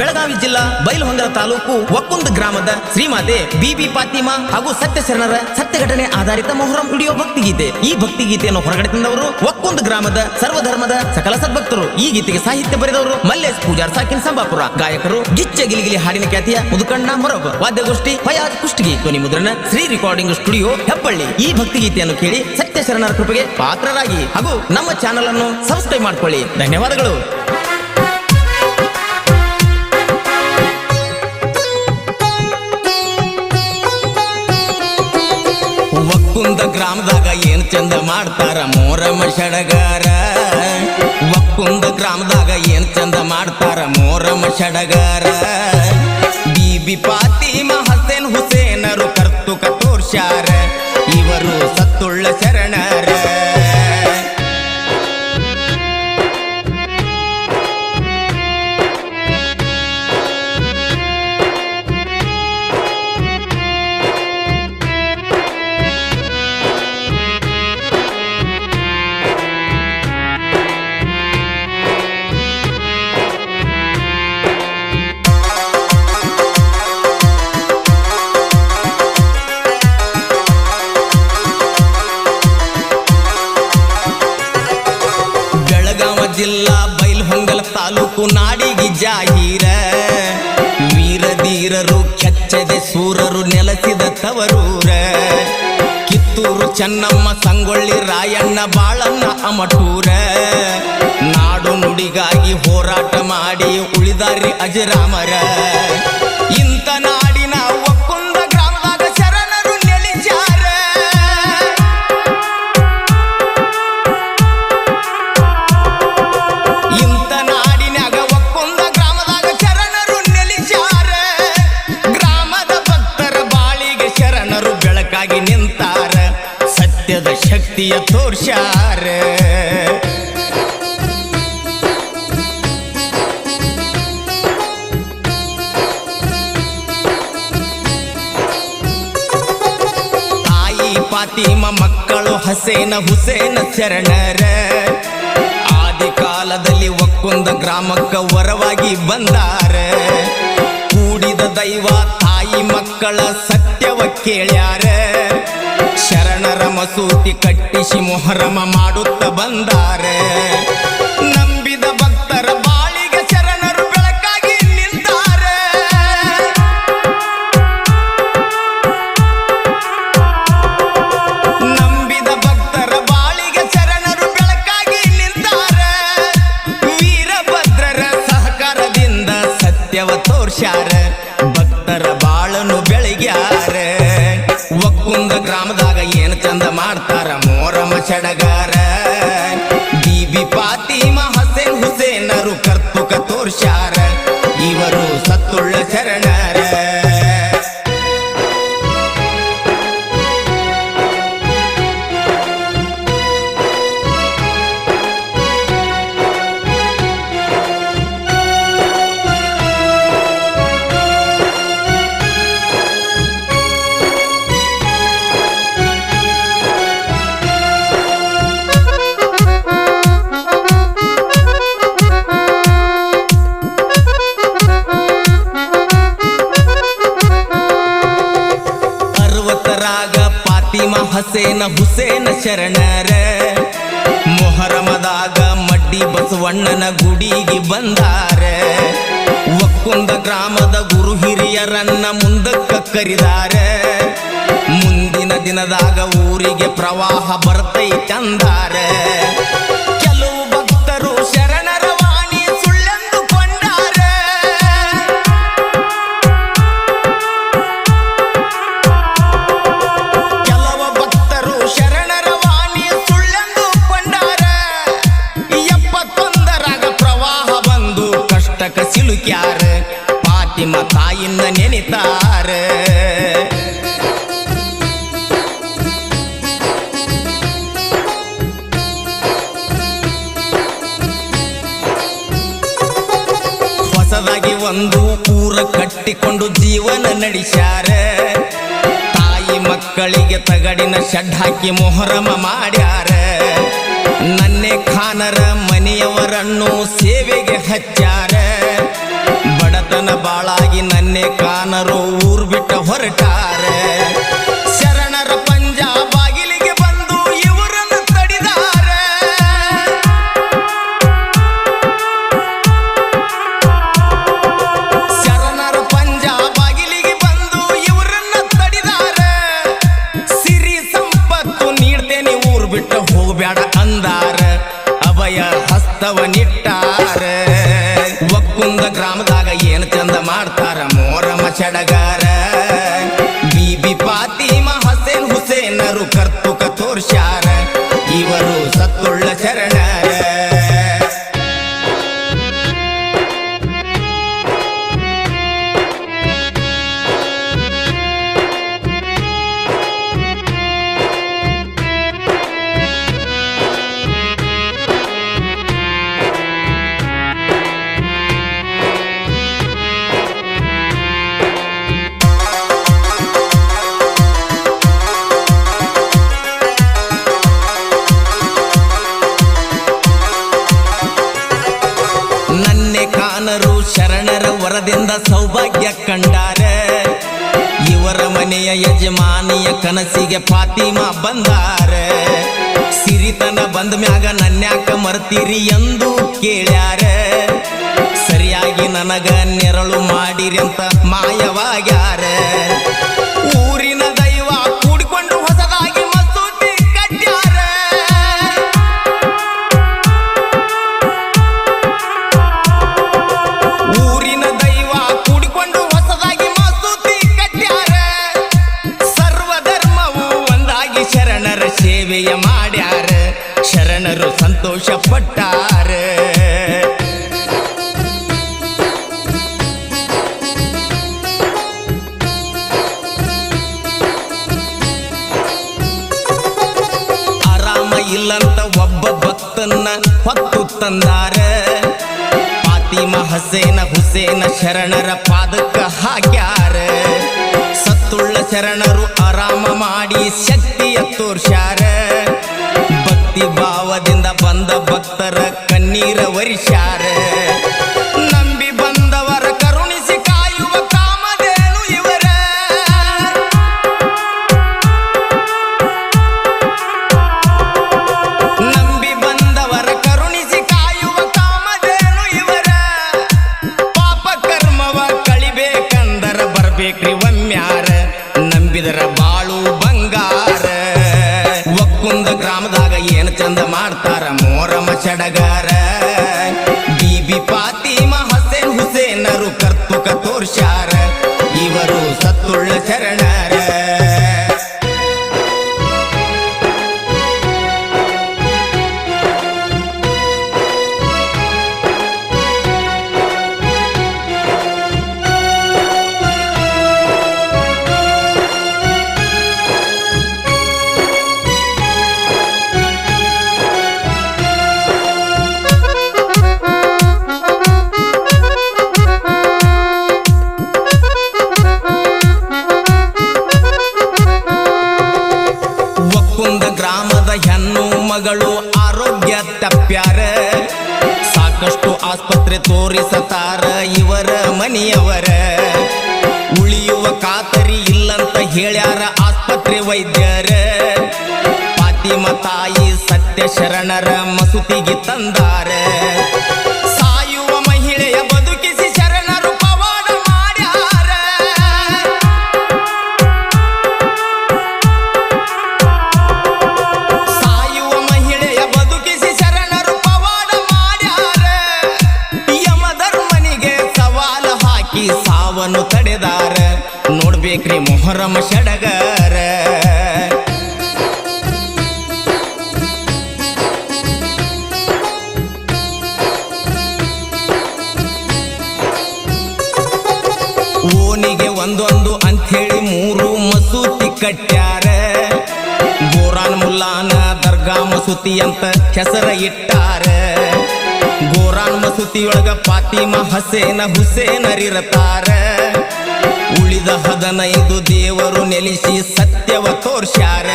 ಬೆಳಗಾವಿ ಜಿಲ್ಲಾ ಬೈಲಹೊಂಗಲ ತಾಲೂಕು ಒಕ್ಕುಂದ ಗ್ರಾಮದ ಶ್ರೀಮಾತೆ ಬಿಬಿ ಪಾತಿಮಾ ಹಾಗೂ ಸತ್ಯಶರಣರ ಸತ್ಯ ಘಟನೆ ಆಧಾರಿತ ಮೊಹರಂ ವಿಡಿಯೋ ಭಕ್ತಿಗೀತೆ. ಈ ಭಕ್ತಿಗೀತೆಯನ್ನು ಹೊರಗಡೆ ತಂದವರು ಒಕ್ಕುಂದ ಗ್ರಾಮದ ಸರ್ವಧರ್ಮದ ಸಕಲ ಸದ್ಭಕ್ತರು. ಈ ಗೀತೆಗೆ ಸಾಹಿತ್ಯ ಬರೆದವರು ಮಲ್ಲೇಶ್ ಪೂಜಾರ್, ಸಾಕಿನ್ ಸಂಬಾಪುರ. ಗಾಯಕರು ಗಿಚ್ಚ ಗಿಲಿಗಿಲಿ ಹಾಡಿನ ಖ್ಯಾತಿಯ ಮುದುಕಣ್ಣ ಮೊರಬ್ ವಾದ್ಯಗೋಷ್ಠಿ ಫಯಾಜ್ ಕುಷ್ಟಗಿ, ಧ್ವನಿ ಮುದ್ರಣ, ಶ್ರೀ ರೆಕಾರ್ಡಿಂಗ್ ಸ್ಟುಡಿಯೋ ಹೆಬ್ಬಳ್ಳಿ. ಈ ಭಕ್ತಿಗೀತೆಯನ್ನು ಕೇಳಿ ಸತ್ಯ ಶರಣರ ಕೃಪೆಗೆ ಪಾತ್ರರಾಗಿ ಹಾಗೂ ನಮ್ಮ ಚಾನೆಲ್ ಅನ್ನು ಸಬ್ಸ್ಕ್ರೈಬ್ ಮಾಡಿಕೊಳ್ಳಿ. ಧನ್ಯವಾದಗಳು. ಗ್ರಾಮದಾಗ ಏನ್ ಚಂದ ಮಾಡ್ತಾರ ಮೋರಮ್ಮ ಷಡಗಾರ ಒಕ್ಕುಂದ ಗ್ರಾಮದಾಗ ಏನ್ ಚಂದ ಮಾಡ್ತಾರ ಮೋರಮ್ಮ ಬಿ ಬಿಬಿ ಪಾತಿ ಹಸೇನ್ ಹುಸೇನರು ಕರ್ತುಕ ತೋರ್ಸ್ಯಾರ. ಚೆನ್ನಮ್ಮ ಸಂಗೊಳ್ಳಿ ರಾಯಣ್ಣ ಬಾಳಣ್ಣ ಅಮಟೂರ. ನಾಡು ನುಡಿಗಾಗಿ ಹೋರಾಟ ಮಾಡಿ ಉಳಿದಾರಿ ಅಜರಾಮರ. ಫಾತಿಮ ಮಕ್ಕಳು ಹಸೇನ ಹುಸೇನ ಶರಣರ. ಆದಿ ಕಾಲದಲ್ಲಿ ಒಕ್ಕೊಂದ ಗ್ರಾಮಕ್ಕ ವರವಾಗಿ ಬಂದಾರ. ಕೂಡಿದ ದೈವ ತಾಯಿ ಮಕ್ಕಳ ಸತ್ಯವ ಕೇಳ್ಯಾರ. ಶರಣರ ಮಸೂತಿ ಕಟ್ಟಿಸಿ ಮೊಹರಮ ಮಾಡುತ್ತ ಬಂದಾರ. ಇವರು ಸತ್ತುಳ್ಳ ಹಸೇನ ಹುಸೇನ ಶರಣರ. ಮೊಹರಮದಾಗ ಮಡ್ಡಿ ಬಸವಣ್ಣನ ಗುಡಿಗೆ ಬಂದಾರ. ಒಕ್ಕುಂದ ಗ್ರಾಮದ ಗುರು ಹಿರಿಯರನ್ನ ಮುಂದಕ್ಕ ಕರಿದಾರ. ಮುಂದಿನ ದಿನದಾಗ ಊರಿಗೆ ಪ್ರವಾಹ ಬರ್ತೈತಂದಾರ. ಕೆಲವು ಹೊಸದಾಗಿ ಒಂದು ಊರ ಕಟ್ಟಿಕೊಂಡು ಜೀವನ ನಡೆಸ್ಯಾರ. ತಾಯಿ ಮಕ್ಕಳಿಗೆ ತಗಡಿನ ಶೆಡ್ ಹಾಕಿ ಮೊಹರಮ ಮಾಡ್ಯಾರ. ನನ್ನೆ ಖಾನರ ಮನೆಯವರನ್ನು ಸೇವೆಗೆ ಹಚ್ಚಾರ ಬಡತನ ಬಾಳಾಗಿ ನನ್ನೆ ಖಾನರು ಊರ್ ಬಿಟ್ಟ ಹೊರಟಾರ. ಸತ್ತುಳ್ಳ ಶರಣರ ಸೌಭಾಗ್ಯ ಕಂಡಾರೆ. ಇವರ ಮನೆಯ ಯಜಮಾನಿಯ ಕನಸಿಗೆ ಫಾತಿಮಾ ಬಂದಾರೆ. ಸಿರಿತನ ಬಂದ ಮ್ಯಾಗ ನನ್ಯಾಕ ಮರ್ತೀರಿ ಎಂದು ಕೇಳ್ಯಾರೆ. ಸರಿಯಾಗಿ ನನಗ ನೆರಳು ಮಾಡಿರಿ ಅಂತ ಮಾಯವಾಗ್ಯಾರ. ಪಟ್ಟಾರ. ಆರಾಮ ಇಲ್ಲಂತ ಒಬ್ಬ ಭಕ್ತನ್ನ ಹೊತ್ತು ತಂದಾರೆ. ಪಾತಿಮ ಹಸೇನ, ಹುಸೇನ ಶರಣರ ಪಾದಕ್ಕ ಹಾಕ್ಯಾರ. ಸತ್ತುಳ್ಳ ಶರಣರು ಆರಾಮ ಮಾಡಿ ಶಕ್ತಿಯ ತೋರ್ಸ್ಯಾರ. ಭಕ್ತಿ ಭಾವದಿಂದ ಬಂದ ಭಕ್ತರ ಕಣ್ಣೀರ ವರಿಸ್ಯಾರ. ಮೋರಮ ತಪ್ಪ್ಯಾರ ಸಾಕಷ್ಟು ಆಸ್ಪತ್ರೆ ತೋರಿಸತಾರ ಇವರ ಮನೆಯವರ. ಉಳಿಯುವ ಖಾತರಿ ಇಲ್ಲಂತ ಹೇಳ್ಯಾರ ಆಸ್ಪತ್ರೆ ವೈದ್ಯರ. ಪಾತಿಮ ತಾಯಿ ಸತ್ಯ ಶರಣರ ಮಸೂತಿಗೆ ತಂದಾರ. ನೋಡ್ಬೇಕ್ರಿ ಷಡಗಾರ. ಓನಿಗೆ ಒಂದೊಂದು ಅಂಥೇಳಿ ಮೂರು ಮಸೂತಿ ಕಟ್ಟ್ಯಾರ. ಗೋರಾನ್ ಮುಲ್ಲಾನ ದರ್ಗಾ ಮಸೂತಿ ಅಂತ ಹೆಸರ ಇಟ್ಟಾರ. ಗೋರಾನ್ ಮಸೂತಿಯೊಳಗ ಪಾತಿಮ ಹಸೇನ, ಹುಸೇನರಿರತಾರ. ಮಾಡಿದ ಹದನೈದು ದೇವರು ನೆಲೆಸಿ ಸತ್ಯವ ತೋರ್ಸ್ಯಾರ.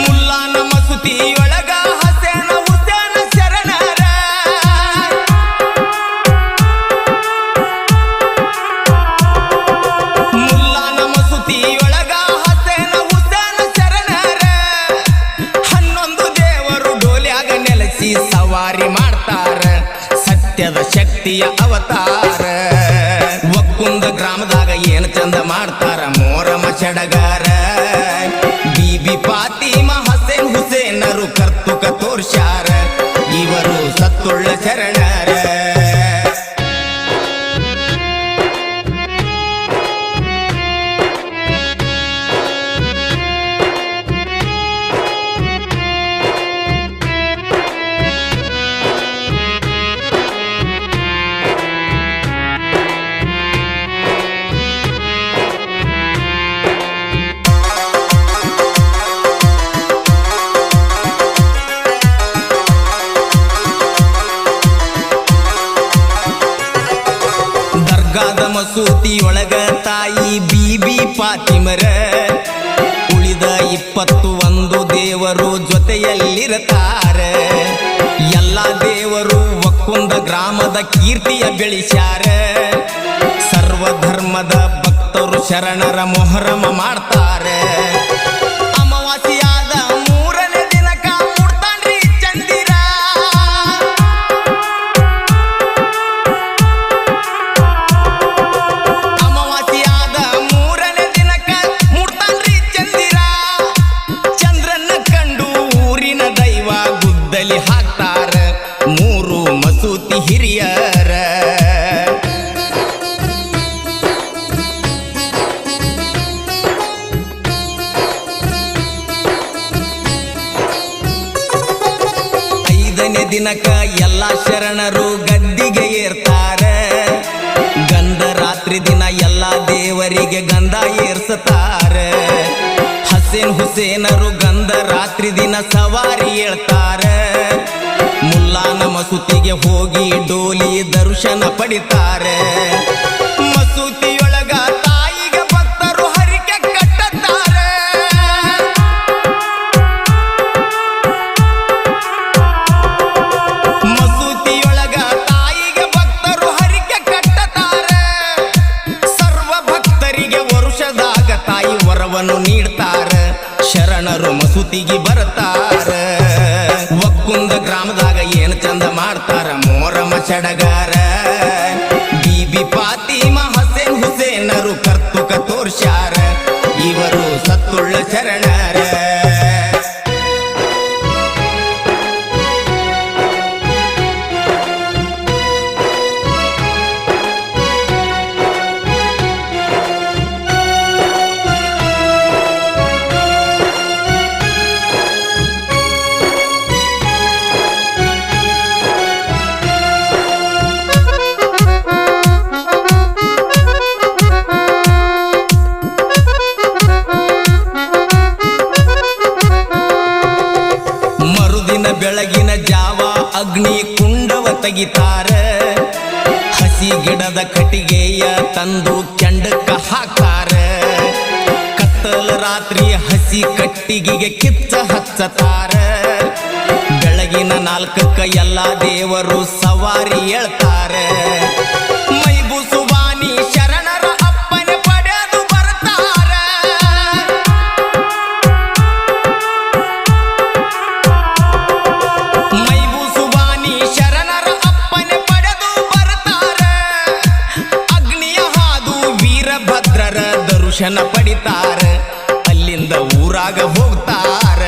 ಮುಲ್ಲಾನ ಮಸೂತಿಯೊಳಗ ಹಸೇನ, ಹುಸೇನ ಶರಣರ. ಮುಲ್ಲಾನ ಮಸೂತಿಯೊಳಗ ಹಸೇನ, ಹುಸೇನ ಶರಣರ. ಹನ್ನೊಂದು ದೇವರು ಡೋಲ್ಯಾಗ ನೆಲೆಸಿ ಸವಾರಿ ಮಾಡ್ತಾರ. ಸತ್ಯದ ಶಕ್ತಿಯ ಅವತಾರ. ಚಂದ ಮಾಡ್ತಾರ ಮೋರಮ ಚಡಗಾರ. ಬಿಬಿ ಪಾತಿಮ ಹಸೇನ್ ಹುಸೇನರು ಕರ್ತುಕ ತೋರ್ಸ್ಯಾರ. ದರ್ಗಾದ ಮಸೂತಿಯೊಳಗ ತಾಯಿ ಬೀಬಿ ಪಾತಿಮರ. ಉಳಿದ ಇಪ್ಪತ್ತು ಒಂದು ದೇವರು ಜೊತೆಯಲ್ಲಿರತಾರ. ಎಲ್ಲ ದೇವರು ಒಕ್ಕುಂದ ಗ್ರಾಮದ ಕೀರ್ತಿಯ ಬೆಳಿಸ್ಯಾರ. ಸರ್ವಧರ್ಮದ ಭಕ್ತರು ಶರಣರ ಮೊಹರಮ ಮಾಡ್ತಾರೆ. ಶರಣರು ಗದ್ದಿಗೆ ಏರ್ತಾರೆ. ಗಂಧ ರಾತ್ರಿ ದಿನ ಎಲ್ಲ ದೇವರಿಗೆ ಗಂಧ ಏರ್ಸತಾರ ಹಸೇನ್ ಹುಸೇನರು ಗಂಧ ರಾತ್ರಿ ದಿನ ಸವಾರಿ ಏಳ್ತಾರ. ಮುಲ್ಲಾನ ಮಸೂತಿಗೆ ಹೋಗಿ ಡೋಲಿ ದರ್ಶನ ಪಡಿತಾರೆ. ಮರುದಿನ ಬೆಳಗಿನ ಜಾವ ಅಗ್ನಿ ಕುಂಡವ ತೆಗಿತಾರ. ಹಸಿ ಗಿಡದ ಕಟ್ಟಿಗೆಯ ತಂದು ಕೆಂಡಕ್ಕ ಹಾಕ್ತಾರ. ಕತ್ತಲ ರಾತ್ರಿ ಹಸಿ ಕಟ್ಟಿಗೆಗೆ ಕಿಚ್ಚ ಹಚ್ಚತಾರ. ಬೆಳಗಿನ ನಾಲ್ಕಕ್ಕ ಎಲ್ಲ ದೇವರು ಸವಾರಿ ಹೇಳ್ತಾರೆ. ಮೈಬುಸುವಾನಿ ದರ್ಶನ ಪಡಿತಾರ, ಅಲ್ಲಿಂದ ಊರಾಗ ಹೋಗ್ತಾರ.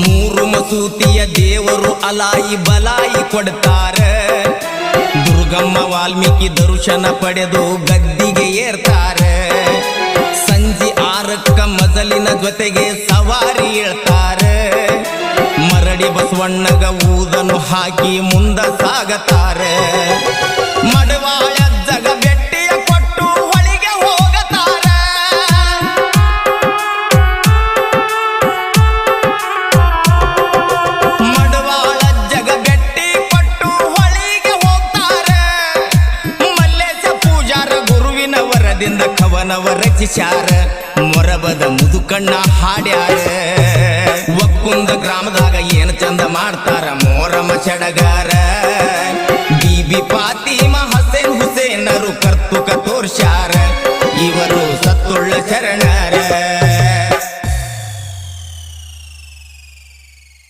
ಮೂರು ಮಸೂತಿಯ ದೇವರು ಅಲಾಯಿ ಬಲಾಯಿ ಕೊಡ್ತಾರ. ದುರ್ಗಮ್ಮ ವಾಲ್ಮೀಕಿ ದರ್ಶನ ಪಡೆದು ಗದ್ದಿಗೆ ಏರ್ತಾರೆ. ಸಂಜೆ ಆರಕ್ಕ ಮಜಲಿನ ಜೊತೆಗೆ ಸವಾರಿ ಮರಡಿ ಬಸವಣ್ಣಗ ಊದನ್ನು ಹಾಕಿ ಮುಂದ ಸಾಗತಾರೆ. ಮಡವಾಳ ಜಗ ಬೆಟ್ಟಿಯ ಕೊಟ್ಟು ಹೊಳಿಗೆ ಹೋಗತಾರೆ. ಮಡವಾಳ ಬೆಟ್ಟಿ ಕೊಟ್ಟು ಹೊಳಿಗೆ ಹೋಗ್ತಾರೆ. ಮಲ್ಲೇಶ ಪೂಜಾರ ಗುರುವಿನ ವರದಿಂದ ಕವನವ ರಚಿಸ್ಯಾರ. ಮೊರಬದ ಮುದುಕಣ್ಣ ಮೋರಮ